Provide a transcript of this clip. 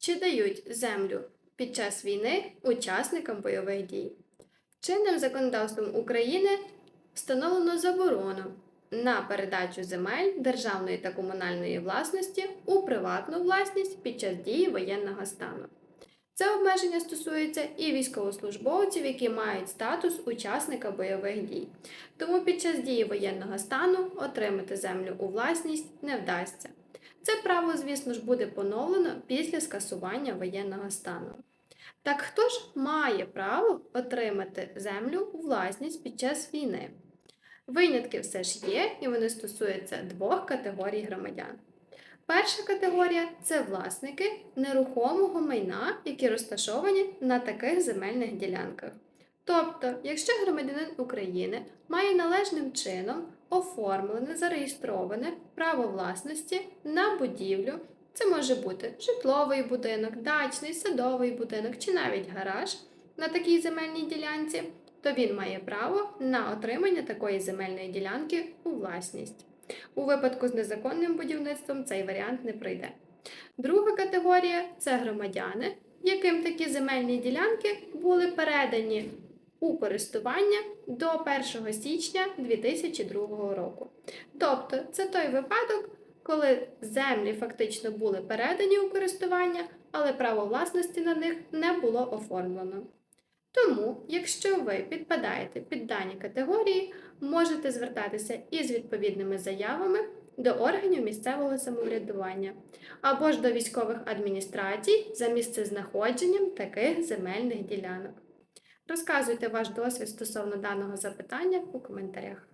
Чи дають землю під час війни учасникам бойових дій? Чинним законодавством України встановлено заборону на передачу земель державної та комунальної власності у приватну власність під час дії воєнного стану. Це обмеження стосується і військовослужбовців, які мають статус учасника бойових дій. Тому під час дії воєнного стану отримати землю у власність не вдасться. Це право, звісно ж, буде поновлено після скасування воєнного стану. Так хто ж має право отримати землю у власність під час війни? Винятки все ж є, і вони стосуються двох категорій громадян. Перша категорія це власники нерухомого майна, які розташовані на таких земельних ділянках. Тобто, якщо громадянин України має належним чином оформлене, зареєстроване право власності на будівлю, це може бути житловий будинок, дачний, садовий будинок чи навіть гараж на такій земельній ділянці, то він має право на отримання такої земельної ділянки у власність. У випадку з незаконним будівництвом цей варіант не пройде. Друга категорія це громадяни, яким такі земельні ділянки були передані у користування до 1 січня 2002 року. Тобто, це той випадок, коли землі фактично були передані у користування, але право власності на них не було оформлено. Тому, якщо ви підпадаєте під дані категорії, можете звертатися із відповідними заявами до органів місцевого самоврядування або ж до військових адміністрацій за місцезнаходженням таких земельних ділянок. Розказуйте ваш досвід стосовно даного запитання у коментарях.